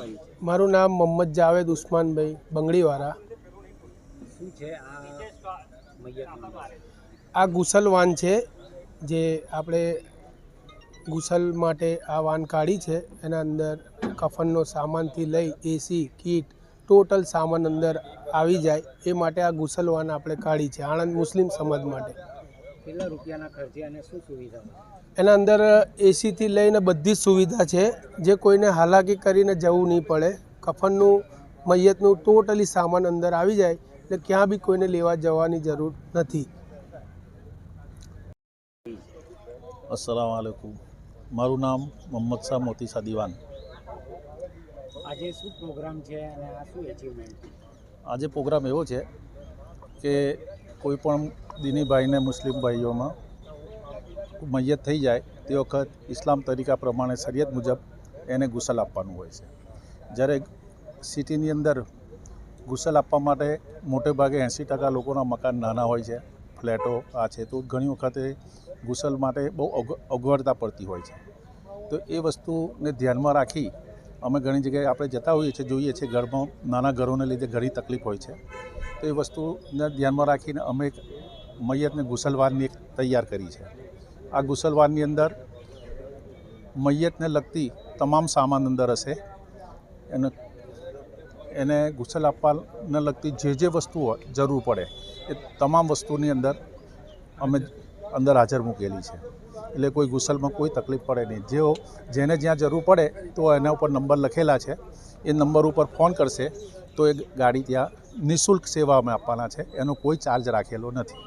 અપાયું મારું નામ મોહમ્મદ જાવેદ ઉસ્માનભાઈ બંગડીવાળા. શું છે આ આ ગુસલ વાન છે જે આપણે ગુસલ માટે આ વાન કાઢી છે. એના અંદર કફનનો સામાનથી લઈ એસી કીટ ટોટલ સામાન અંદર આવી જાય. એ માટે આ ગુસલ વાન આપણે કાઢી છે આણંદ મુસ્લિમ સમાજ માટે. કેટલા રૂપિયાના ખર્ચે અને શું સુવિધા એના અંદર એસીથી લઈને બધી જ સુવિધા છે. જે કોઈને હાલાકી કરીને જવું નહીં પડે. કફનનું મૈયતનું ટોટલી સામાન અંદર આવી જાય એટલે ક્યાં બી કોઈને લેવા જવાની જરૂર નથી. અસલામ આલેકુમ. મારું નામ મોહમ્મદ શાહ મોતી શાહ દિવાન. આજે શું પ્રોગ્રામ છે અને આ શું એચિવમેન્ટ આજે પ્રોગ્રામ એવો છે કે કોઈ પણ દીની ભાઈને મુસ્લિમ ભાઈઓમાં મૈયત થઈ જાય તે વખત ઇસ્લામ તરીકા પ્રમાણે શરિયત મુજબ એને ગુસલ આપવાનું હોય છે. જ્યારે સિટીની અંદર ગુસલ આપવા માટે મોટે ભાગે એંસી ટકા લોકોના મકાન નાના હોય છે, ફ્લેટો આ છે, તો ઘણી વખતે ગુસલ માટે બહુ અગ- અગવડતા પડતી હોય છે. તો એ વસ્તુને ધ્યાનમાં રાખી અમે ઘણી જગ્યાએ આપણે જતા હોઈએ છીએ, જોઈએ છીએ ઘરમાં, નાના ઘરોને લીધે ઘણી તકલીફ હોય છે. તો એ વસ્તુને ધ્યાનમાં રાખીને અમે મૈયતને ગુસલવાનની એક તૈયાર કરી છે. આ ગુસલવાનની અંદર મૈયતને લગતી તમામ સામાન અંદર હશે. એને એને ગુસલ આપવાને લગતી જે જે વસ્તુઓ જરૂર પડે, એ તમામ વસ્તુની અંદર અમે અંદર હાજર મૂકેલી છે. એટલે કોઈ ગુસલમાં કોઈ તકલીફ પડે નહીં. જેઓ, જેને જ્યાં જરૂર પડે, તો એના ઉપર નંબર લખેલા છે. એ નંબર ઉપર ફોન કરશે, તો એ ગાડી ત્યાં નિઃશુલ્ક સેવા અમે આપવાના છે. એનો કોઈ ચાર્જ રાખેલો નથી.